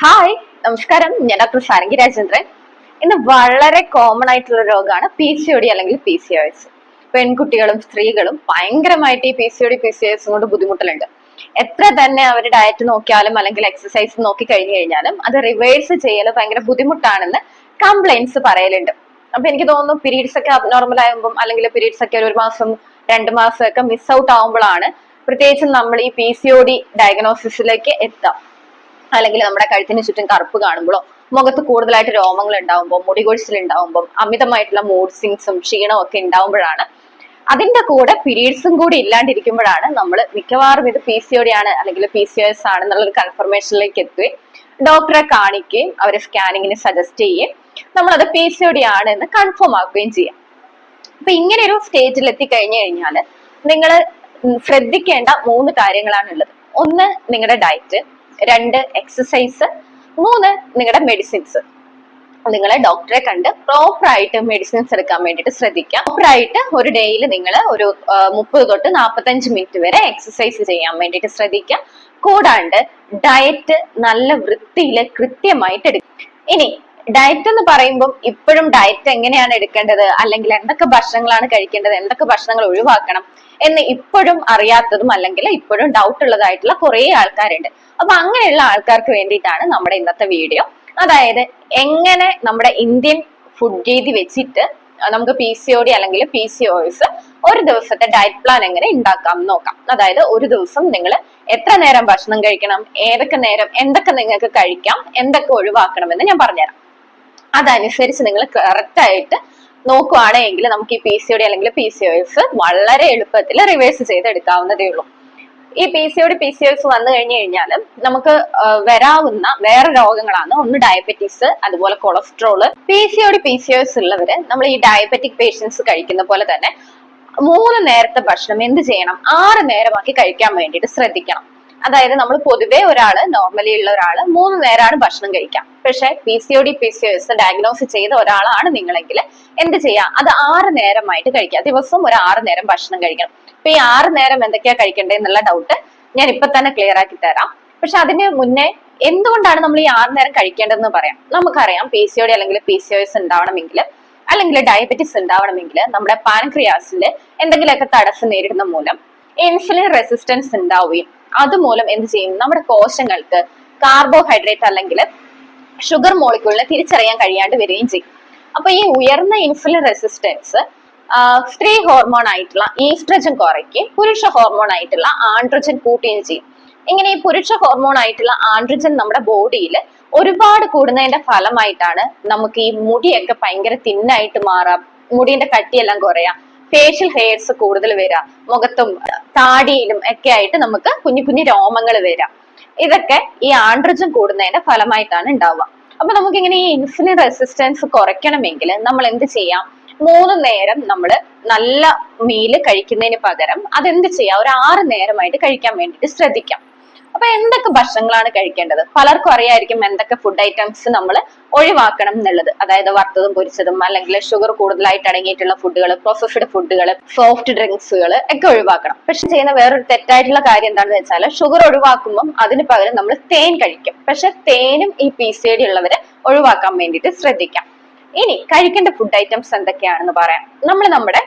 Hi നമസ്കാരം. ഞാൻ doctor Sarangi Rajendran. ഇന്ന് വളരെ കോമൺ ആയിട്ടുള്ള രോഗമാണ് പി സി ഒ ഡി അല്ലെങ്കിൽ പി സി ഒ എസ് പെൺകുട്ടികളും സ്ത്രീകളും ഭയങ്കരമായിട്ട് ഈ P C O D P C O S കൊണ്ട് ബുദ്ധിമുട്ടലുണ്ട്. എത്ര തന്നെ അവർ ഡയറ്റ് നോക്കിയാലും അല്ലെങ്കിൽ എക്സസൈസ് നോക്കി കഴിഞ്ഞു കഴിഞ്ഞാലും അത് റിവേഴ്സ് ചെയ്യൽ ഭയങ്കര ബുദ്ധിമുട്ടാണെന്ന് കംപ്ലൈൻസ് പറയലുണ്ട്. അപ്പൊ എനിക്ക് തോന്നുന്നു പീരീഡ്സ് ഒക്കെ അബ്നോർമൽ ആകുമ്പോൾ അല്ലെങ്കിൽ പീരീഡ്സ് ഒക്കെ ഒരു മാസം രണ്ട് മാസം ഒക്കെ മിസ് ഔട്ട് ആവുമ്പോഴാണ് പ്രത്യേകിച്ചും നമ്മൾ ഈ പി സി ഒ ഡി ഡയഗ്നോസിസിലേക്ക് എത്താം. അല്ലെങ്കിൽ നമ്മുടെ കഴുത്തിന് ചുറ്റും കറുപ്പ് കാണുമ്പോഴോ മുഖത്ത് കൂടുതലായിട്ട് രോമങ്ങൾ ഉണ്ടാവുമ്പോൾ മുടി കൊഴിച്ചിൽ ഉണ്ടാവുമ്പോൾ അമിതമായിട്ടുള്ള മൂഡ് സിങ്സും ക്ഷീണവും ഒക്കെ ഉണ്ടാവുമ്പോഴാണ്. അതിന്റെ കൂടെ പീരീഡ്സും കൂടി ഇല്ലാണ്ടിരിക്കുമ്പോഴാണ് നമ്മൾ മിക്കവാറും ഇത് പി സി ആണ് അല്ലെങ്കിൽ പി സി എസ് ആണ് എന്നുള്ളൊരു കൺഫർമേഷനിലേക്ക് എത്തുകയും ഡോക്ടറെ കാണിക്കുകയും അവരെ സ്കാനിങ്ങിന് സജസ്റ്റ് ചെയ്യുകയും നമ്മളത് പി സി ഒ ആണ് എന്ന് കൺഫേം ആക്കുകയും ചെയ്യാം. അപ്പൊ ഇങ്ങനെ ഒരു സ്റ്റേജിൽ എത്തിക്കഴിഞ്ഞു കഴിഞ്ഞാൽ നിങ്ങൾ ശ്രദ്ധിക്കേണ്ട മൂന്ന് കാര്യങ്ങളാണ് ഉള്ളത്. ഒന്ന് നിങ്ങളുടെ ഡയറ്റ് രണ്ട് എക്സസൈസ് മൂന്ന് നിങ്ങളുടെ മെഡിസിൻസ് നിങ്ങൾ ഡോക്ടറെ കണ്ട് പ്രോപ്പർ ആയിട്ട് മെഡിസിൻസ് എടുക്കാൻ വേണ്ടിയിട്ട് ശ്രദ്ധിക്കാം. പ്രോപ്പറായിട്ട് ഒരു ഡേയിൽ നിങ്ങൾ ഒരു മുപ്പത് തൊട്ട് നാൽപ്പത്തഞ്ച് മിനിറ്റ് വരെ എക്സസൈസ് ചെയ്യാൻ വേണ്ടിയിട്ട് ശ്രദ്ധിക്കാം. കൂടാണ്ട് ഡയറ്റ് നല്ല വൃത്തിയിൽ കൃത്യമായിട്ട് എടുക്കും. ഇനി ഡയറ്റ് എന്ന് പറയുമ്പോൾ ഇപ്പോഴും ഡയറ്റ് എങ്ങനെയാണ് എടുക്കേണ്ടത്? അല്ലെങ്കിൽ എന്തൊക്കെ ഭക്ഷണങ്ങളാണ് കഴിക്കേണ്ടത്? എന്തൊക്കെ ഭക്ഷണങ്ങൾ ഒഴിവാക്കണം? എന്ന് ഇപ്പോഴും അറിയാത്തതും അല്ലെങ്കിൽ ഇപ്പോഴും ഡൗട്ട് ഉള്ളതായിട്ടുള്ള കുറേ ആൾക്കാരുണ്ട്. അപ്പൊ അങ്ങനെയുള്ള ആൾക്കാർക്ക് വേണ്ടിയിട്ടാണ് നമ്മുടെ ഇന്നത്തെ വീഡിയോ അതായത് എങ്ങനെ നമ്മുടെ ഇന്ത്യൻ ഫുഡ് രീതി വെച്ചിട്ട് നമുക്ക് പി സി ഒ ഡി അല്ലെങ്കിൽ പി സി ഒസ് ഒരു ദിവസത്തെ ഡയറ്റ് പ്ലാൻ എങ്ങനെ ഉണ്ടാക്കാം നോക്കാം. അതായത് ഒരു ദിവസം നിങ്ങൾ എത്ര നേരം ഭക്ഷണം കഴിക്കണം? ഏതൊക്കെ നേരം? എന്തൊക്കെ നിങ്ങൾക്ക് കഴിക്കാം? എന്തൊക്കെ ഒഴിവാക്കണം എന്ന് ഞാൻ പറഞ്ഞുതരാം. അതനുസരിച്ച് നിങ്ങൾ കറക്റ്റ് ആയിട്ട് നോക്കുവാണെങ്കിൽ നമുക്ക് ഈ പി സി ഡി അല്ലെങ്കിൽ പി സി ഒ എസ് വളരെ എളുപ്പത്തിൽ റിവേഴ്സ് ചെയ്തെടുക്കാവുന്നതേ ഉള്ളൂ. ഈ P C O D P C O S വന്നു കഴിഞ്ഞു കഴിഞ്ഞാൽ നമുക്ക് വരാവുന്ന വേറെ രോഗങ്ങളാണ്. ഒന്ന് ഡയബറ്റീസ് അതുപോലെ cholesterol P C O D P C O S ഉള്ളവര് നമ്മൾ ഈ ഡയബറ്റിക് പേഷ്യൻസ് കഴിക്കുന്ന പോലെ തന്നെ മൂന്ന് നേരത്തെ ഭക്ഷണം എന്ത് ചെയ്യണം? ആറ് നേരമാക്കി കഴിക്കാൻ വേണ്ടിയിട്ട് ശ്രദ്ധിക്കണം. അതായത് നമ്മൾ പൊതുവേ ഒരാൾ നോർമലി ഉള്ള ഒരാൾ മൂന്ന് നേരമാണ് ഭക്ഷണം കഴിക്കാം പക്ഷേ P C O D P C O S diagnose ചെയ്ത ഒരാളാണ് നിങ്ങളെങ്കിൽ എന്ത് ചെയ്യാം? അത് ആറ് നേരമായിട്ട് കഴിക്കാം ദിവസം ഒരു ആറ് നേരം ഭക്ഷണം കഴിക്കണം. അപ്പൊ ഈ ആറ് നേരം എന്തൊക്കെയാ കഴിക്കണ്ടേ എന്നുള്ള ഡൗട്ട് ഞാൻ ഇപ്പൊ തന്നെ ക്ലിയർ ആക്കി തരാം. പക്ഷെ അതിന് മുന്നേ എന്തുകൊണ്ടാണ് നമ്മൾ ഈ ആറ് നേരം കഴിക്കേണ്ടതെന്ന് പറയാം? നമുക്കറിയാം പി സി ഒ ഡി അല്ലെങ്കിൽ പി സി ഒ എസ് ഉണ്ടാവണമെങ്കിൽ അല്ലെങ്കിൽ ഡയബറ്റിസ് ഉണ്ടാവണമെങ്കിൽ നമ്മുടെ പാൻക്രിയാസിൽ എന്തെങ്കിലുമൊക്കെ തടസ്സം നേരിടുന്ന മൂലം ഇൻസുലിൻ റെസിസ്റ്റൻസ് ഉണ്ടാവുകയും അതുമൂലം എന്ത് ചെയ്യും? നമ്മുടെ കോശങ്ങൾക്ക് കാർബോഹൈഡ്രേറ്റ് അല്ലെങ്കിൽ ഷുഗർ മോളിക്യൂളിനെ തിരിച്ചറിയാൻ കഴിയാണ്ട് വരികയും ചെയ്യും. അപ്പൊ ഈ ഉയർന്ന ഇൻസുലിൻ റെസിസ്റ്റൻസ് സ്ത്രീ ഹോർമോൺ ആയിട്ടുള്ള ഈസ്ട്രജൻ കുറയ്ക്കുകയും പുരുഷ ഹോർമോൺ ആയിട്ടുള്ള ആൻഡ്രജൻ കൂട്ടുകയും ചെയ്യും. ഇങ്ങനെ ഈ പുരുഷ ഹോർമോൺ ആയിട്ടുള്ള ആൻഡ്രജൻ നമ്മുടെ ബോഡിയിൽ ഒരുപാട് കൂടുന്നതിന്റെ ഫലമായിട്ടാണ് നമുക്ക് ഈ മുടിയൊക്കെ ഭയങ്കര തിന്നായിട്ട് മാറാം. മുടിന്റെ കട്ടിയെല്ലാം കുറയാം. ഫേഷ്യൽ ഹെയർസ് കൂടുതൽ വരാം. മുഖത്തും താടിയിലും ഒക്കെ ആയിട്ട് നമുക്ക് കുഞ്ഞു കുഞ്ഞു രോമങ്ങൾ വരാം. ഇതൊക്കെ ഈ ആൻഡ്രജൻ കൂടുന്നതിന്റെ ഫലമായിട്ടാണ് ഉണ്ടാവുക. അപ്പൊ നമുക്ക് ഇങ്ങനെ ഈ ഇൻസുലിൻ റെസിസ്റ്റൻസ് കുറയ്ക്കണമെങ്കിൽ നമ്മൾ എന്ത് ചെയ്യാം? മൂന്ന് നേരം നമ്മൾ നല്ല മീൽ കഴിക്കുന്നതിന് പകരം അതെന്ത് ചെയ്യാം? ഒരു ആറ് നേരമായിട്ട് കഴിക്കാൻ വേണ്ടിയിട്ട് ശ്രദ്ധിക്കാം. അപ്പൊ എന്തൊക്കെ ഭക്ഷണങ്ങളാണ് കഴിക്കേണ്ടത്? പലർക്കും അറിയായിരിക്കും എന്തൊക്കെ ഫുഡ് ഐറ്റംസ് നമ്മൾ ഒഴിവാക്കണം എന്നുള്ളത്. അതായത് വറുത്തതും പൊരിച്ചതും അല്ലെങ്കിൽ ഷുഗർ കൂടുതലായിട്ട് അടങ്ങിയിട്ടുള്ള ഫുഡുകൾ പ്രോസസ്ഡ് ഫുഡുകൾ സോഫ്റ്റ് ഡ്രിങ്ക്സുകൾ ഒക്കെ ഒഴിവാക്കണം. പക്ഷെ ചെയ്യുന്ന വേറൊരു തെറ്റായിട്ടുള്ള കാര്യം എന്താണെന്ന് വെച്ചാൽ ഷുഗർ ഒഴിവാക്കുമ്പോൾ അതിന് പകരം നമ്മൾ തേൻ കഴിക്കും. പക്ഷെ തേനും ഈ പി സി ഡി ഉള്ളവരെ ഒഴിവാക്കാൻ വേണ്ടിയിട്ട് ശ്രദ്ധിക്കാം. ഇനി കഴിക്കേണ്ട ഫുഡ് ഐറ്റംസ് എന്തൊക്കെയാണെന്ന് പറയാം. നമ്മൾ നമ്മുടെ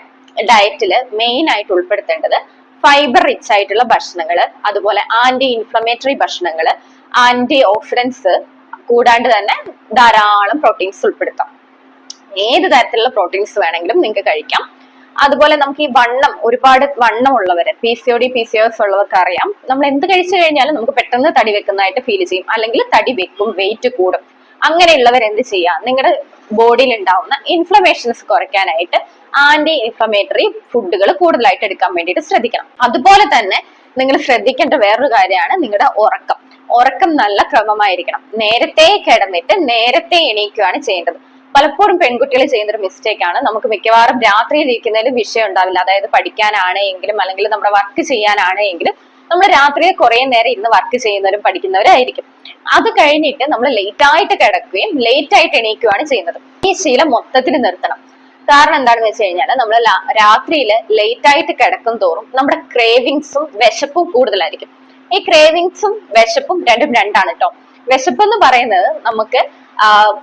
ഡയറ്റിൽ മെയിൻ ആയിട്ട് ഉൾപ്പെടുത്തേണ്ടത് ഫൈബർ റിച്ച് ആയിട്ടുള്ള ഭക്ഷണങ്ങൾ അതുപോലെ ആന്റി ഇൻഫ്ലമേറ്ററി ഭക്ഷണങ്ങൾ ആന്റി ഓക്സിഡൻസ് കൂടാണ്ട് തന്നെ ധാരാളം പ്രോട്ടീൻസ് ഉൾപ്പെടുത്താം. ഏത് തരത്തിലുള്ള പ്രോട്ടീൻസ് വേണമെങ്കിലും നിങ്ങൾക്ക് കഴിക്കാം. അതുപോലെ നമുക്ക് ഈ വണ്ണം ഒരുപാട് വണ്ണം ഉള്ളവര് P C O D P C O S ഉള്ളവർക്ക് അറിയാം. നമ്മൾ എന്ത് കഴിച്ചു കഴിഞ്ഞാലും നമുക്ക് പെട്ടെന്ന് തടി വെക്കുന്നതായിട്ട് ഫീൽ ചെയ്യും. അല്ലെങ്കിൽ തടി വെക്കും വെയിറ്റ് കൂടും. അങ്ങനെയുള്ളവർ എന്ത് ചെയ്യാം? നിങ്ങളുടെ ബോഡിയിൽ ഉണ്ടാവുന്ന ഇൻഫ്ലമേഷൻസ് കുറയ്ക്കാനായിട്ട് ആന്റി ഇൻഫ്ലമേറ്ററി ഫുഡുകൾ കൂടുതലായിട്ട് എടുക്കാൻ വേണ്ടിയിട്ട് ശ്രദ്ധിക്കണം. അതുപോലെ തന്നെ നിങ്ങൾ ശ്രദ്ധിക്കേണ്ട വേറൊരു കാര്യമാണ് നിങ്ങളുടെ ഉറക്കം. ഉറക്കം നല്ല ക്രമമായിരിക്കണം. നേരത്തെ കിടന്നിട്ട് നേരത്തെ എണീക്കുകയാണ് ചെയ്യേണ്ടത്. പലപ്പോഴും പെൺകുട്ടികൾ ചെയ്യുന്ന ഒരു മിസ്റ്റേക്ക് ആണ്. നമുക്ക് മിക്കവാറും രാത്രിയിൽ ഇരിക്കുന്നതിൽ വിഷയം ഉണ്ടാവില്ല. അതായത് പഠിക്കാനാണെങ്കിലും അല്ലെങ്കിൽ നമ്മുടെ വർക്ക് ചെയ്യാനാണെങ്കിലും നമ്മൾ രാത്രി കുറെ നേരം ഇന്ന് വർക്ക് ചെയ്യുന്നവരും പഠിക്കുന്നവരായിരിക്കും. അത് കഴിഞ്ഞിട്ട് നമ്മൾ ലേറ്റ് ആയിട്ട് കിടക്കുകയും ലേറ്റ് ആയിട്ട് എണീക്കുകയാണ് ചെയ്യുന്നത്. ഈ ശീലം മൊത്തത്തിൽ നിർത്തണം. കാരണം എന്താണെന്ന് വെച്ച് കഴിഞ്ഞാൽ നമ്മൾ രാത്രിയിൽ ലേറ്റ് ആയിട്ട് കിടക്കും തോറും നമ്മുടെ ക്രേവിങ്സും വിശപ്പും കൂടുതലായിരിക്കും. ഈ ക്രേവിങ്സും വിശപ്പും രണ്ടും രണ്ടാണ് കേട്ടോ വിശപ്പ് എന്ന് പറയുന്നത് നമുക്ക്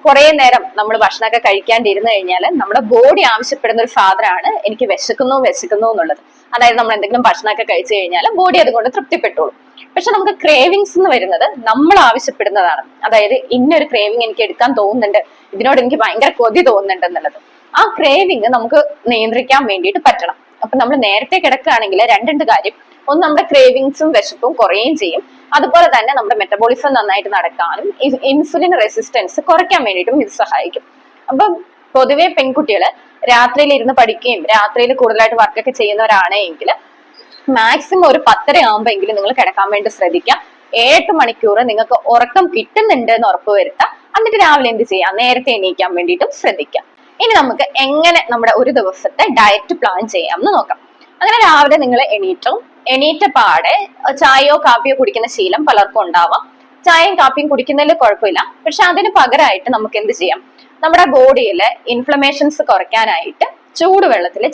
കുറെ നേരം നമ്മൾ ഭക്ഷണമൊക്കെ കഴിക്കാണ്ടിരുന്നു കഴിഞ്ഞാൽ നമ്മുടെ ബോഡി ആവശ്യപ്പെടുന്ന ഒരു സാധനമാണ് എനിക്ക് വിശക്കുന്നു വിശക്കുന്നു എന്നുള്ളത്. അതായത് നമ്മൾ എന്തെങ്കിലും ഭക്ഷണമൊക്കെ കഴിച്ചു കഴിഞ്ഞാൽ ബോഡി അതുകൊണ്ട് തൃപ്തിപ്പെട്ടോളും പക്ഷെ നമുക്ക് ക്രേവിങ്സ് എന്ന് വരുന്നത് നമ്മൾ ആവശ്യപ്പെടുന്നതാണ്. അതായത് ഇന്നൊരു ക്രേവിങ് എനിക്ക് എടുക്കാൻ തോന്നുന്നുണ്ട്. ഇതിനോട് എനിക്ക് ഭയങ്കര കൊതി തോന്നുന്നുണ്ട് എന്നുള്ളത്. ആ ക്രേവിങ് നമുക്ക് നിയന്ത്രിക്കാൻ വേണ്ടിയിട്ട് പറ്റണം. അപ്പൊ നമ്മൾ നേരത്തെ കിടക്കുകയാണെങ്കിൽ രണ്ടുണ്ട് കാര്യം. ഒന്ന് നമ്മുടെ ക്രേവിങ്സും വിശപ്പും കുറയുകയും ചെയ്യും. അതുപോലെ തന്നെ നമ്മുടെ മെറ്റബോളിസം നന്നായിട്ട് നടക്കാനും ഇൻസുലിൻ റെസിസ്റ്റൻസ് കുറയ്ക്കാൻ വേണ്ടിയിട്ടും ഇത് സഹായിക്കും. അപ്പം പൊതുവെ പെൺകുട്ടികൾ രാത്രിയിൽ ഇരുന്ന് പഠിക്കുകയും രാത്രിയിൽ കൂടുതലായിട്ട് വർക്കൊക്കെ ചെയ്യുന്നവരാണെങ്കിൽ മാക്സിമം ഒരു പത്തര ആകുമ്പോഴെങ്കിലും നിങ്ങൾ കിടക്കാൻ വേണ്ടി ശ്രദ്ധിക്കാം ഏട്ട് മണിക്കൂർ നിങ്ങൾക്ക് ഉറക്കം കിട്ടുന്നുണ്ട് എന്ന് ഉറപ്പുവരുത്താം എന്നിട്ട് രാവിലെ എന്ത് ചെയ്യാം നേരത്തെ എണീക്കാൻ വേണ്ടിയിട്ടും ശ്രദ്ധിക്കാം ഇനി നമുക്ക് എങ്ങനെ നമ്മുടെ ഒരു ദിവസത്തെ ഡയറ്റ് പ്ലാൻ ചെയ്യാം എന്ന് നോക്കാം. അങ്ങനെ രാവിലെ നിങ്ങൾ എണീറ്റോ എണീറ്റ പാടെ ചായയോ കാപ്പിയോ കുടിക്കുന്ന ശീലം പലർക്കും ഉണ്ടാവാം. ചായയും കാപ്പിയും കുടിക്കുന്നതിൽ കുഴപ്പമില്ല. പക്ഷെ അതിന് പകരമായിട്ട് നമുക്ക് എന്ത് ചെയ്യാം? നമ്മുടെ ബോഡിയിലെ ഇൻഫ്ലമേഷൻസ് കുറയ്ക്കാനായിട്ട് ചൂടുവെള്ളത്തിൽ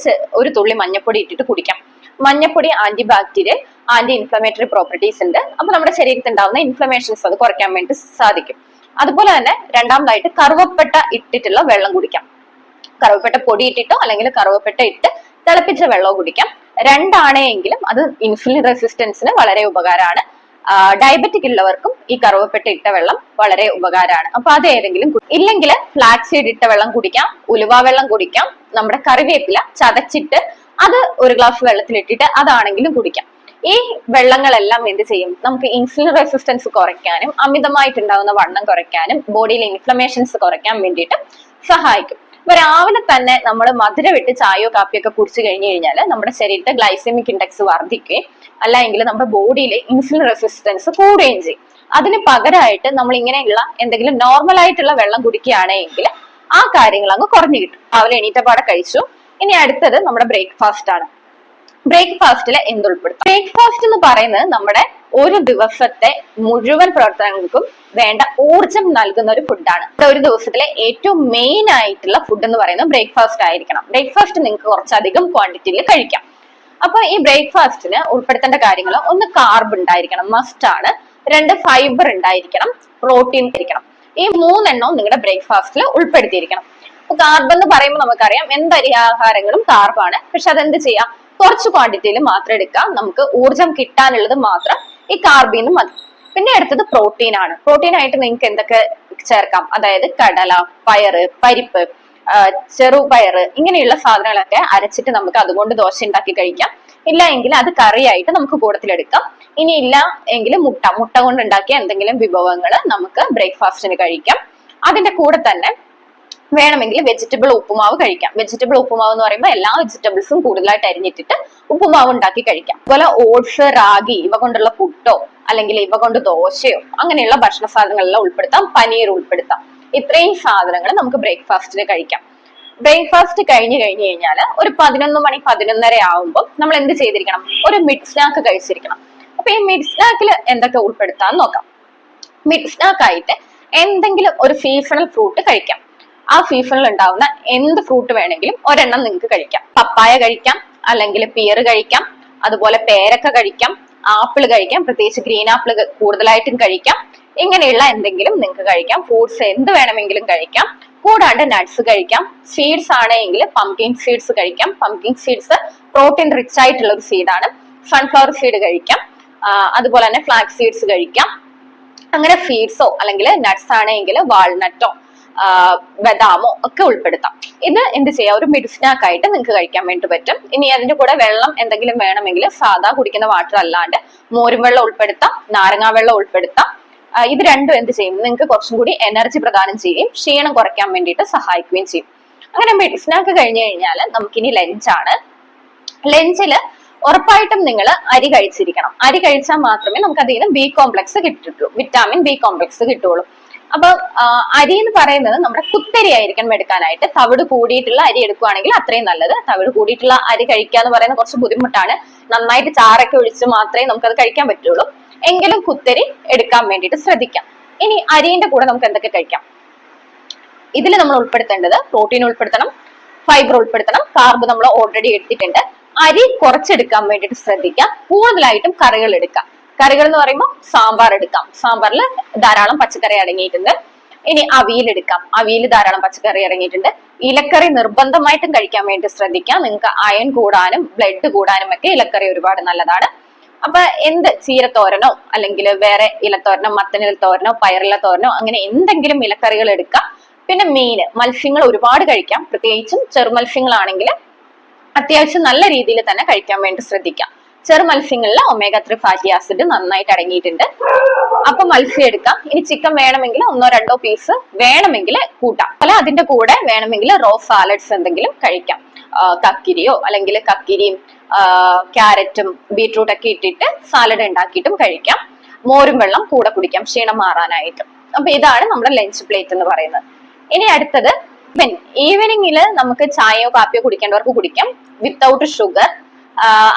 ഒരു തുള്ളി മഞ്ഞപ്പൊടി ഇട്ടിട്ട് കുടിക്കാം. മഞ്ഞപ്പൊടി anti bacterial anti inflammatory properties ഉണ്ട്. അപ്പൊ നമ്മുടെ ശരീരത്തിൽ ഉണ്ടാവുന്ന ഇൻഫ്ലമേഷൻസ് അത് കുറയ്ക്കാൻ വേണ്ടി സാധിക്കും. അതുപോലെ തന്നെ രണ്ടാമതായിട്ട് കറുവപ്പെട്ട ഇട്ടിട്ടുള്ള വെള്ളം കുടിക്കാം. കറുവപ്പെട്ട പൊടി ഇട്ടിട്ടോ അല്ലെങ്കിൽ കറുവപ്പട്ട ഇട്ട് തിളപ്പിച്ച വെള്ളവും കുടിക്കാം. രണ്ടാണെങ്കിലും അത് ഇൻസുലിൻ റെസിസ്റ്റൻസിന് വളരെ ഉപകാരമാണ്. ഡയബറ്റിക് ഉള്ളവർക്കും ഈ കറുവപ്പെട്ട ഇട്ട വെള്ളം വളരെ ഉപകാരമാണ്. അപ്പൊ അത് ഏതെങ്കിലും ഇല്ലെങ്കിൽ ഫ്ലാക്സ് സീഡ് ഇട്ട വെള്ളം കുടിക്കാം ഉലുവ വെള്ളം കുടിക്കാം നമ്മുടെ കറിവേപ്പില ചതച്ചിട്ട് അത് ഒരു ഗ്ലാസ് വെള്ളത്തിലിട്ടിട്ട് അതാണെങ്കിലും കുടിക്കാം. ഈ വെള്ളങ്ങളെല്ലാം എന്ത് ചെയ്യും? നമുക്ക് ഇൻസുലിൻ റെസിസ്റ്റൻസ് കുറയ്ക്കാനും അമിതമായിട്ടുണ്ടാകുന്ന വണ്ണം കുറയ്ക്കാനും ബോഡിയിലെ ഇൻഫ്ലമേഷൻസ് കുറയ്ക്കാൻ വേണ്ടിയിട്ട് സഹായിക്കും. അപ്പൊ രാവിലെ തന്നെ നമ്മൾ മധുരം ഇട്ട് ചായയോ കാപ്പിയോ ഒക്കെ കുടിച്ചു കഴിഞ്ഞു കഴിഞ്ഞാൽ നമ്മുടെ ശരീരത്തെ ഗ്ലൈസമിക് ഇൻഡെക്സ് വർദ്ധിക്കുകയും അല്ലെങ്കിൽ നമ്മുടെ ബോഡിയിലെ ഇൻസുലിൻ റെസിസ്റ്റൻസ് കൂടുകയും ചെയ്യും. അതിന് പകരമായിട്ട് നമ്മൾ ഇങ്ങനെയുള്ള എന്തെങ്കിലും നോർമൽ ആയിട്ടുള്ള വെള്ളം കുടിക്കുകയാണെങ്കിൽ ആ കാര്യങ്ങൾ അങ്ങ് കുറഞ്ഞു കിട്ടും. രാവിലെ എണീറ്റപാടെ കഴിച്ചു. ഇനി അടുത്തത് നമ്മുടെ ബ്രേക്ക്ഫാസ്റ്റ് ആണ്. ബ്രേക്ക്ഫാസ്റ്റിൽ എന്തുൾപ്പെടുത്താം? ബ്രേക്ക്ഫാസ്റ്റ് എന്ന് പറയുന്നത് നമ്മുടെ ഒരു ദിവസത്തെ മുഴുവൻ പ്രവർത്തനങ്ങൾക്കും വേണ്ട ഊർജം നൽകുന്ന ഒരു ഫുഡാണ് ഒരു ദിവസത്തിലെ ഏറ്റവും മെയിൻ ആയിട്ടുള്ള ഫുഡ് എന്ന് പറയുന്നത് ബ്രേക്ക്ഫാസ്റ്റ് ആയിരിക്കണം. ബ്രേക്ക്ഫാസ്റ്റ് നിങ്ങൾക്ക് കുറച്ചധികം ക്വാണ്ടിറ്റിയിൽ കഴിക്കാം. അപ്പൊ ഈ ബ്രേക്ക്ഫാസ്റ്റിന് ഉൾപ്പെടുത്തേണ്ട കാര്യങ്ങൾ ഒന്ന് കാർബ് ഉണ്ടായിരിക്കണം മസ്റ്റ് ആണ്. രണ്ട് ഫൈബർ ഉണ്ടായിരിക്കണം പ്രോട്ടീൻ ഇരിക്കണം. ഈ മൂന്നെണ്ണവും നിങ്ങളുടെ ബ്രേക്ക്ഫാസ്റ്റിൽ ഉൾപ്പെടുത്തിയിരിക്കണം. അപ്പൊ കാർബ് എന്ന് പറയുമ്പോൾ നമുക്കറിയാം എന്തരി ആഹാരങ്ങളും കാർബാണ് പക്ഷെ അതെന്ത് ചെയ്യാം? കുറച്ച് ക്വാണ്ടിറ്റിയിൽ മാത്രം എടുക്കാം. നമുക്ക് ഊർജം കിട്ടാനുള്ളത് മാത്രം ഈ കാർബിന്ന് മതി. പിന്നെ അടുത്തത് പ്രോട്ടീൻ ആണ്. പ്രോട്ടീൻ ആയിട്ട് നിങ്ങൾക്ക് എന്തൊക്കെ ചേർക്കാം? അതായത് കടല പയറ് പരിപ്പ് ചെറുപയറ് ഇങ്ങനെയുള്ള സാധനങ്ങളൊക്കെ അരച്ചിട്ട് നമുക്ക് അതുകൊണ്ട് ദോശ ഉണ്ടാക്കി കഴിക്കാം. ഇല്ല എങ്കിൽ അത് കറിയായിട്ട് നമുക്ക് കൂടത്തിലെടുക്കാം ഇനി ഇല്ല എങ്കിൽ മുട്ട. മുട്ട കൊണ്ട് ഉണ്ടാക്കിയ എന്തെങ്കിലും വിഭവങ്ങൾ നമുക്ക് ബ്രേക്ക്ഫാസ്റ്റിന് കഴിക്കാം. അതിന്റെ കൂടെ തന്നെ വേണമെങ്കിൽ വെജിറ്റബിൾ ഉപ്പുമാവ് കഴിക്കാം. വെജിറ്റബിൾ ഉപ്പുമാവ് എന്ന് പറയുമ്പോൾ എല്ലാ വെജിറ്റബിൾസും കൂടുതലായിട്ട് അരിഞ്ഞിട്ടിട്ട് ഉപ്പുമാവ് ഉണ്ടാക്കി കഴിക്കാം. അതുപോലെ ഓട്സ് റാഗി ഇവ കൊണ്ടുള്ള പുട്ടോ അല്ലെങ്കിൽ ഇവ കൊണ്ട് ദോശയോ അങ്ങനെയുള്ള ഭക്ഷണ സാധനങ്ങളെല്ലാം ഉൾപ്പെടുത്താം. പനീർ ഉൾപ്പെടുത്താം. ഇത്രയും സാധനങ്ങൾ നമുക്ക് ബ്രേക്ക്ഫാസ്റ്റിന് കഴിക്കാം. ബ്രേക്ക്ഫാസ്റ്റ് കഴിഞ്ഞു കഴിഞ്ഞു കഴിഞ്ഞാൽ ഒരു പതിനൊന്ന് മണി പതിനൊന്നര ആവുമ്പോൾ നമ്മൾ എന്ത് ചെയ്തിരിക്കണം? ഒരു മിഡ് സ്നാക്ക് കഴിച്ചിരിക്കണം. അപ്പൊ ഈ മിഡ് സ്നാക്കിൽ എന്തൊക്കെ ഉൾപ്പെടുത്താന്ന് നോക്കാം. മിഡ് സ്നാക്ക് ആയിട്ട് എന്തെങ്കിലും ഒരു സീസണൽ ഫ്രൂട്ട് കഴിക്കാം. ആ സീസണിൽ ഉണ്ടാവുന്ന എന്ത് ഫ്രൂട്ട് വേണമെങ്കിലും ഒരെണ്ണം നിങ്ങൾക്ക് കഴിക്കാം. പപ്പായ കഴിക്കാം അല്ലെങ്കിൽ പിയർ കഴിക്കാം അതുപോലെ പേരക്ക കഴിക്കാം ആപ്പിൾ കഴിക്കാം പ്രത്യേകിച്ച് ഗ്രീൻ ആപ്പിൾ കൂടുതലായിട്ടും കഴിക്കാം. ഇങ്ങനെയുള്ള എന്തെങ്കിലും നിങ്ങൾക്ക് കഴിക്കാം. ഫ്രൂട്ട്സ് എന്ത് വേണമെങ്കിലും കഴിക്കാം. കൂടാണ്ട് നട്ട്സ് കഴിക്കാം. സീഡ്സ് ആണെങ്കിൽ പംകിൻ സീഡ്സ് കഴിക്കാം. പംകിൻ സീഡ്സ് പ്രോട്ടീൻ റിച്ച് ആയിട്ടുള്ള ഒരു സീഡാണ് സൺഫ്ലവർ സീഡ് കഴിക്കാം. അതുപോലെ തന്നെ ഫ്ലാക്സ് സീഡ്സ് കഴിക്കാം. അങ്ങനെ സീഡ്സോ അല്ലെങ്കിൽ നട്ട്സ് ആണെങ്കിൽ വാൾനട്ടോ ബദാമോ ഒക്കെ ഉൾപ്പെടുത്താം. ഇത് എന്ത് ചെയ്യാം? ഒരു മിഡ് സ്നാക്ക് ആയിട്ട് നിങ്ങൾക്ക് കഴിക്കാൻ വേണ്ടി പറ്റും. ഇനി അതിന്റെ കൂടെ വെള്ളം എന്തെങ്കിലും വേണമെങ്കിൽ സാധാ കുടിക്കുന്ന വാട്ടർ അല്ലാണ്ട് മോരും വെള്ളം ഉൾപ്പെടുത്താം നാരങ്ങാ വെള്ളം ഉൾപ്പെടുത്താം. ഇത് രണ്ടും എന്ത് ചെയ്യും? നിങ്ങൾക്ക് കുറച്ചും കൂടി എനർജി പ്രദാനം ചെയ്യുകയും ക്ഷീണം കുറയ്ക്കാൻ വേണ്ടിയിട്ട് സഹായിക്കുകയും ചെയ്യും. അങ്ങനെ മിഡ് സ്നാക്ക് കഴിഞ്ഞു കഴിഞ്ഞാൽ നമുക്കിനി ലഞ്ചാണ് ലഞ്ചിൽ ഉറപ്പായിട്ടും നിങ്ങൾ അരി കഴിച്ചിരിക്കണം. അരി കഴിച്ചാൽ മാത്രമേ നമുക്ക് അതിൽ നിന്ന് ബി കോംപ്ലക്സ് കിട്ടുള്ളൂ വിറ്റാമിൻ ബി കോംപ്ലക്സ് കിട്ടുള്ളൂ അപ്പൊ അരി എന്ന് പറയുന്നത് നമ്മുടെ കുത്തരി ആയിരിക്കണം എടുക്കാനായിട്ട്. തവിട് കൂടിയിട്ടുള്ള അരി എടുക്കുവാണെങ്കിൽ അത്രയും നല്ലത്. തവിട് കൂടിയിട്ടുള്ള അരി കഴിക്കുക എന്ന് പറയുന്നത് കുറച്ച് ബുദ്ധിമുട്ടാണ്. നന്നായിട്ട് ചാറൊക്കെ ഒഴിച്ച് മാത്രമേ നമുക്കത് കഴിക്കാൻ പറ്റുള്ളൂ. എങ്കിലും കുത്തരി എടുക്കാൻ വേണ്ടിയിട്ട് ശ്രദ്ധിക്കാം. ഇനി അരിന്റെ കൂടെ നമുക്ക് എന്തൊക്കെ കഴിക്കാം? ഇതിൽ നമ്മൾ ഉൾപ്പെടുത്തേണ്ടത് പ്രോട്ടീൻ ഉൾപ്പെടുത്തണം ഫൈബർ ഉൾപ്പെടുത്തണം. കാർബ് നമ്മൾ ഓൾറെഡി എടുത്തിട്ടുണ്ട്. അരി കുറച്ചെടുക്കാൻ വേണ്ടിയിട്ട് ശ്രദ്ധിക്കാം കൂടുതലായിട്ടും കറികൾ എടുക്കാം കറികൾ എന്ന് പറയുമ്പോൾ സാമ്പാർ എടുക്കാം. സാമ്പാറിൽ ധാരാളം പച്ചക്കറി അടങ്ങിയിട്ടുണ്ട്. ഇനി അവിയൽ എടുക്കാം. അവിയൽ ധാരാളം പച്ചക്കറി അടങ്ങിയിട്ടുണ്ട്. ഇലക്കറി നിർബന്ധമായിട്ടും കഴിക്കാൻ വേണ്ടി ശ്രദ്ധിക്കാം. നിങ്ങൾക്ക് അയൺ കൂടാനും ബ്ലഡ് കൂടാനും ഒക്കെ ഇലക്കറി ഒരുപാട് നല്ലതാണ്. അപ്പൊ എന്ത് ചീരത്തോരനോ അല്ലെങ്കിൽ വേറെ ഇലത്തോരനോ മത്തനില തോരനോ പയറില തോരനോ അങ്ങനെ എന്തെങ്കിലും ഇലക്കറികൾ എടുക്കാം. പിന്നെ മീന് മത്സ്യങ്ങൾ ഒരുപാട് കഴിക്കാം. പ്രത്യേകിച്ചും ചെറുമത്സ്യങ്ങളാണെങ്കിൽ അത്യാവശ്യം നല്ല രീതിയിൽ തന്നെ കഴിക്കാൻ വേണ്ടി ശ്രദ്ധിക്കാം. ചെറു മത്സ്യങ്ങളിൽ ഒമേഗ ത്രീ ഫാറ്റി ആസിഡ് നന്നായിട്ട് അടങ്ങിയിട്ടുണ്ട്. അപ്പൊ മത്സ്യം എടുക്കാം. ഇനി ചിക്കൻ വേണമെങ്കിൽ ഒന്നോ രണ്ടോ പീസ് വേണമെങ്കിൽ കൂട്ടാം. അല്ല അതിന്റെ കൂടെ വേണമെങ്കിൽ റോ സാലഡ്സ് എന്തെങ്കിലും കഴിക്കാം. കക്കിരിയോ അല്ലെങ്കിൽ കക്കിരിയും ക്യാരറ്റും ബീട്രൂട്ട് ഒക്കെ ഇട്ടിട്ട് സാലഡ് ഉണ്ടാക്കിയിട്ടും കഴിക്കാം. മോരും വെള്ളം കൂടെ കുടിക്കാം. ക്ഷീണം മാറാനായിട്ട്. അപ്പൊ ഇതാണ് നമ്മുടെ ലഞ്ച് പ്ലേറ്റ് എന്ന് പറയുന്നത്. ഇനി അടുത്തത് ഈവനിങ്ങിൽ നമുക്ക് ചായയോ കാപ്പിയോ കുടിക്കേണ്ടവർക്ക് കുടിക്കാം. വിത്തൗട്ട് ഷുഗർ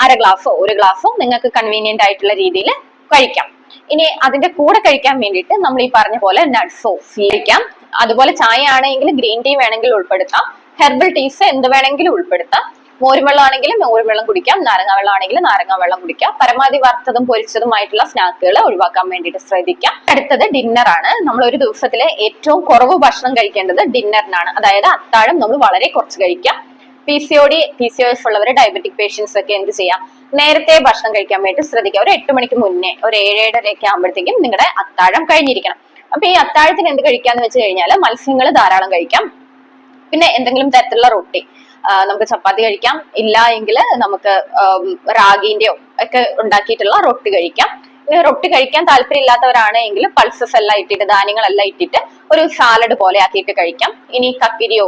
അര ഗ്ലാസ് ഒരു ഗ്ലാസോ നിങ്ങൾക്ക് കൺവീനിയന്റ് ആയിട്ടുള്ള രീതിയിൽ കഴിക്കാം. ഇനി അതിന്റെ കൂടെ കഴിക്കാൻ വേണ്ടിയിട്ട് നമ്മൾ ഈ പറഞ്ഞ പോലെ നട്ട്സോ കഴിക്കാം. അതുപോലെ ചായ ആണെങ്കിൽ ഗ്രീൻ ടീ വേണമെങ്കിൽ ഉൾപ്പെടുത്താം. ഹെർബൽ ടീസ് എന്ത് വേണമെങ്കിലും ഉൾപ്പെടുത്താം. മോരുവെള്ളം ആണെങ്കിൽ മോരുവെള്ളം കുടിക്കാം. നാരങ്ങ വെള്ളം ആണെങ്കിൽ നാരങ്ങ വെള്ളം കുടിക്കാം. പരമാവധി വറുത്തതും പൊരിച്ചതുമായിട്ടുള്ള സ്നാക്കുകൾ ഒഴിവാക്കാൻ വേണ്ടിയിട്ട് ശ്രദ്ധിക്കാം. അടുത്തത് ഡിന്നർ ആണ്. നമ്മൾ ഒരു ദിവസത്തിലെ ഏറ്റവും കുറവ് ഭക്ഷണം കഴിക്കേണ്ടത് ഡിന്നറിനാണ് അതായത് അത്താഴം നമ്മൾ വളരെ കുറച്ച് കഴിക്കാം. P C O D P C O ഉള്ളവർ ഡയബറ്റിക് പേഷ്യൻസ് ഒക്കെ എന്ത് ചെയ്യാം? നേരത്തെ ഭക്ഷണം കഴിക്കാൻ വേണ്ടി ശ്രദ്ധിക്കുക. ഒരു എട്ട് മണിക്ക് മുന്നേ ഒരു ഏഴ് ഒക്കെ ആകുമ്പോഴത്തേക്കും നിങ്ങളുടെ അത്താഴം കഴിഞ്ഞിരിക്കണം. അപ്പൊ ഈ അത്താഴത്തിന് എന്ത് കഴിക്കാന്ന് വെച്ച് കഴിഞ്ഞാൽ മത്സ്യങ്ങൾ ധാരാളം കഴിക്കാം. പിന്നെ എന്തെങ്കിലും തരത്തിലുള്ള റൊട്ടി നമുക്ക് ചപ്പാത്തി കഴിക്കാം. ഇല്ല എങ്കിൽ നമുക്ക് റാഗിന്റെയോ ഒക്കെ ഉണ്ടാക്കിയിട്ടുള്ള റൊട്ടി കഴിക്കാം. റൊട്ടി കഴിക്കാൻ താല്പര്യമില്ലാത്തവരാണ് എങ്കിൽ പൾസസ് എല്ലാം ഇട്ടിട്ട് ധാന്യങ്ങളെല്ലാം ഇട്ടിട്ട് ഒരു സാലഡ് പോലെ ആക്കിയിട്ട് കഴിക്കാം. ഇനി കക്കിരിയോ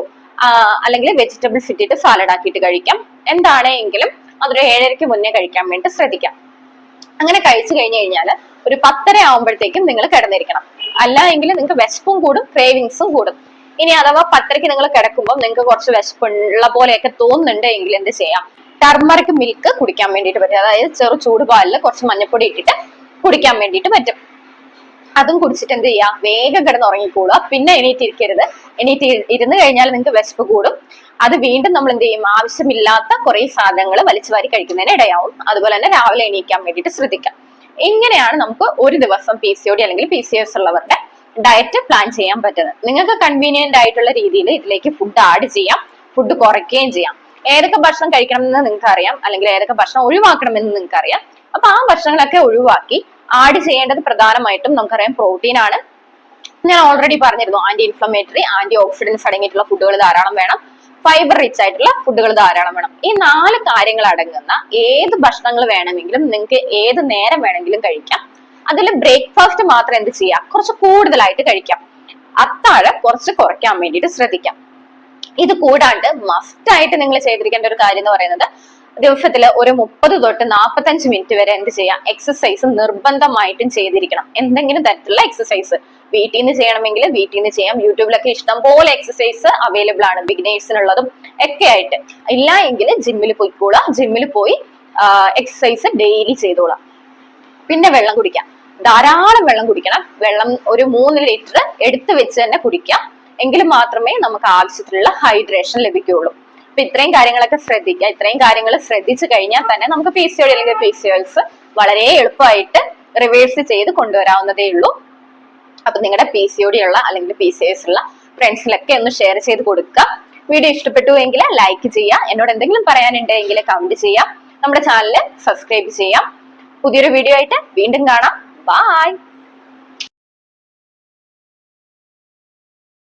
അല്ലെങ്കിൽ വെജിറ്റബിൾസ് ഇട്ടിട്ട് സാലഡ് ആക്കിയിട്ട് കഴിക്കാം. എന്താണെങ്കിലും അതൊരു ഏഴരയ്ക്ക് മുന്നേ കഴിക്കാൻ വേണ്ടി ശ്രദ്ധിക്കാം. അങ്ങനെ കഴിച്ചു കഴിഞ്ഞു കഴിഞ്ഞാൽ ഒരു പത്തര ആവുമ്പോഴത്തേക്കും നിങ്ങൾ കിടന്നിരിക്കണം. അല്ല എങ്കിൽ നിങ്ങൾക്ക് വിശപ്പും കൂടും ക്രേവിങ്സും കൂടും. ഇനി അഥവാ പത്തരയ്ക്ക് നിങ്ങൾ കിടക്കുമ്പോൾ നിങ്ങൾക്ക് കുറച്ച് വിശപ്പുള്ള പോലെയൊക്കെ തോന്നുന്നുണ്ട് എങ്കിൽ എന്ത് ചെയ്യാം? ടർമറിക് മിൽക്ക് കുടിക്കാൻ വേണ്ടിയിട്ട് പറ്റും. അതായത് ചെറു ചൂടുപാലിൽ കുറച്ച് മഞ്ഞപ്പൊടി ഇട്ടിട്ട് കുടിക്കാൻ വേണ്ടിയിട്ട് പറ്റും. അതും കുടിച്ചിട്ട് എന്ത് ചെയ്യാം? വേഗം കിടന്ന് ഉറങ്ങിക്കൂടുക പിന്നെ എണീറ്റിരിക്കരുത്. എണീറ്റ് ഇരുന്ന് കഴിഞ്ഞാൽ നിങ്ങൾക്ക് വിശപ്പ് കൂടും. അത് വീണ്ടും നമ്മൾ എന്ത് ചെയ്യും? ആവശ്യമില്ലാത്ത കുറെ സാധനങ്ങൾ വലിച്ചു വാരി കഴിക്കുന്നതിന് ഇടയാവും. അതുപോലെ തന്നെ രാവിലെ എണീക്കാൻ വേണ്ടിയിട്ട് ശ്രദ്ധിക്കാം. ഇങ്ങനെയാണ് നമുക്ക് ഒരു ദിവസം പി സി ഒ ഡി അല്ലെങ്കിൽ പി സി എസ് ഉള്ളവരുടെ ഡയറ്റ് പ്ലാൻ ചെയ്യാൻ പറ്റുന്നത്. നിങ്ങൾക്ക് കൺവീനിയന്റ് ആയിട്ടുള്ള രീതിയിൽ ഇതിലേക്ക് ഫുഡ് ആഡ് ചെയ്യാം. ഫുഡ് കുറയ്ക്കുകയും ചെയ്യാം. ഏതൊക്കെ ഭക്ഷണം കഴിക്കണം എന്ന് നിങ്ങൾക്ക് അറിയാം അല്ലെങ്കിൽ ഏതൊക്കെ ഭക്ഷണം ഒഴിവാക്കണം എന്ന് നിങ്ങൾക്ക് അറിയാം അപ്പൊ ആ ഭക്ഷണങ്ങളൊക്കെ ഒഴിവാക്കി ആഡ് ചെയ്യേണ്ടത് പ്രധാനമായിട്ടും നമുക്കറിയാം പ്രോട്ടീൻ ആണ്. ഞാൻ ഓൾറെഡി പറഞ്ഞിരുന്നു ആന്റി ഇൻഫ്ലമേറ്ററി ആന്റി ഓക്സിഡൻസ് അടങ്ങിയിട്ടുള്ള ഫുഡുകൾ ധാരാളം വേണം. ഫൈബർ റിച്ച് ആയിട്ടുള്ള ഫുഡുകൾ ധാരാളം വേണം. ഈ നാല് കാര്യങ്ങൾ അടങ്ങുന്ന ഏത് ഭക്ഷണങ്ങൾ വേണമെങ്കിലും നിങ്ങൾക്ക് ഏത് നേരം വേണമെങ്കിലും കഴിക്കാം. അതിൽ ബ്രേക്ക്ഫാസ്റ്റ് മാത്രം എന്ത് ചെയ്യാം? കുറച്ച് കൂടുതലായിട്ട് കഴിക്കാം. അത്താഴം കുറച്ച് കുറയ്ക്കാൻ വേണ്ടിയിട്ട് ശ്രദ്ധിക്കാം. ഇത് കൂടാണ്ട് മസ്റ്റ് ആയിട്ട് നിങ്ങൾ ചെയ്തിരിക്കേണ്ട ഒരു കാര്യം എന്ന് പറയുന്നത് ദിവസത്തിൽ ഒരു മുപ്പത് തൊട്ട് നാൽപ്പത്തഞ്ച് മിനിറ്റ് വരെ എന്ത് ചെയ്യാം? എക്സസൈസ് നിർബന്ധമായിട്ടും ചെയ്തിരിക്കണം. എന്തെങ്കിലും തരത്തിലുള്ള എക്സസൈസ് വീട്ടിൽ നിന്ന് ചെയ്യണമെങ്കിൽ വീട്ടിൽ നിന്ന് ചെയ്യാം. യൂട്യൂബിലൊക്കെ ഇഷ്ടം പോലെ എക്സസൈസ് അവൈലബിൾ ആണ്. ബിഗിനേഴ്സിനുള്ളതും ഒക്കെ ആയിട്ട്. ഇല്ല എങ്കിൽ ജിമ്മിൽ പോയിക്കോളാം ജിമ്മിൽ പോയി എക്സസൈസ് ഡെയിലി ചെയ്തോളാം പിന്നെ വെള്ളം കുടിക്കാം. ധാരാളം വെള്ളം കുടിക്കണം. വെള്ളം ഒരു മൂന്ന് ലിറ്റർ എടുത്തു വെച്ച് തന്നെ കുടിക്കാം. എങ്കിൽ മാത്രമേ നമുക്ക് ആവശ്യത്തിലുള്ള ഹൈഡ്രേഷൻ ലഭിക്കുകയുള്ളൂ. അപ്പൊ ഇത്രയും കാര്യങ്ങളൊക്കെ ശ്രദ്ധിക്കുക. ഇത്രയും കാര്യങ്ങൾ ശ്രദ്ധിച്ചു കഴിഞ്ഞാൽ തന്നെ നമുക്ക് പി സി ഒ അല്ലെങ്കിൽ പി സി ഒൽസ് വളരെ എളുപ്പമായിട്ട് റിവേഴ്സ് ചെയ്ത് കൊണ്ടുവരാവുന്നതേ ഉള്ളൂ. അപ്പൊ നിങ്ങളുടെ പി സി ഒ ഡി ഉള്ള അല്ലെങ്കിൽ പി സി എസ് ഉള്ള ഫ്രണ്ട്സിലൊക്കെ ഒന്ന് ഷെയർ ചെയ്ത് കൊടുക്കുക. വീഡിയോ ഇഷ്ടപ്പെട്ടു എങ്കിൽ ലൈക്ക് ചെയ്യാം എന്നോട് എന്തെങ്കിലും പറയാനുണ്ടെങ്കിൽ കമന്റ് ചെയ്യാം നമ്മുടെ ചാനൽ സബ്സ്ക്രൈബ് ചെയ്യാം. പുതിയൊരു വീഡിയോ ആയിട്ട് വീണ്ടും കാണാം. ബായ്